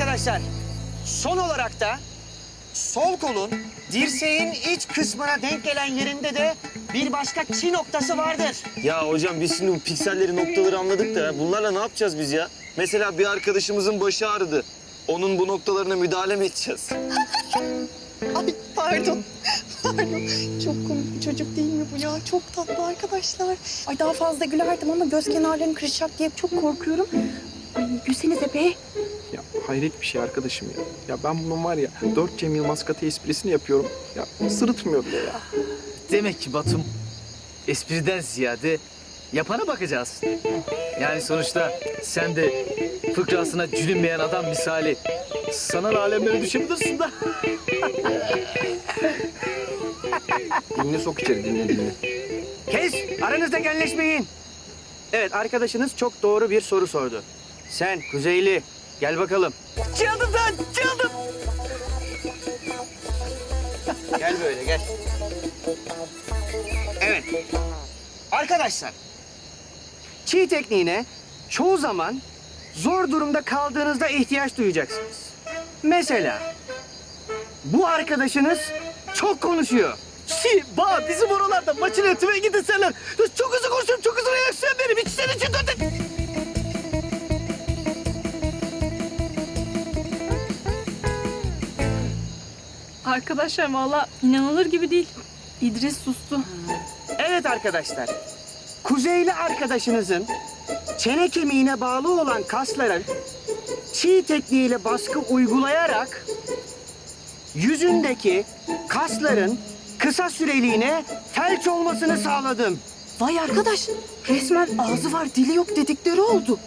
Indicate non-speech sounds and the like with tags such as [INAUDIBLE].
arkadaşlar. Son olarak da sol kolun dirseğin iç kısmına denk gelen yerinde de bir başka çi noktası vardır. Ya hocam biz şimdi bu pikselleri noktaları anladık da bunlarla ne yapacağız biz ya? Mesela bir arkadaşımızın başı ağrıdı. Onun bu noktalarına müdahale mi edeceğiz? [LAUGHS] Ay pardon. [LAUGHS] Pardon. Çok komik bir çocuk değil mi bu ya? Çok tatlı arkadaşlar. Ay daha fazla gülerdim ama göz kenarlarım kırışacak diye çok korkuyorum. Ay gülsenize be. Ya hayret bir şey arkadaşım ya. Ya ben bunun var ya dört Cem Yılmaz katı esprisini yapıyorum. Ya sırıtmıyor bile ya. Demek ki Batum espriden ziyade yapana bakacağız. Yani sonuçta sen de fıkrasına cülünmeyen adam misali sanal alemlere düşebilirsin de. Dilini sok içeri dilini dilini. Kes, aranızda genleşmeyin. Evet, arkadaşınız çok doğru bir soru sordu. Sen Kuzeyli, gel bakalım. Çaldım ben, çaldım. Gel böyle, gel. Evet. Arkadaşlar, çiğ tekniğine çoğu zaman zor durumda kaldığınızda ihtiyaç duyacaksınız. Mesela, bu arkadaşınız çok konuşuyor. Şey, ba bizim oralarda maçın ötüme gidin senler. Çok hızlı konuşuyorum, çok Arkadaşlar valla inanılır gibi değil. İdris sustu. Evet arkadaşlar. Kuzeyli arkadaşınızın çene kemiğine bağlı olan kasların çiğ tekniğiyle baskı uygulayarak yüzündeki kasların kısa süreliğine felç olmasını sağladım. Vay arkadaş resmen ağzı var dili yok dedikleri oldu.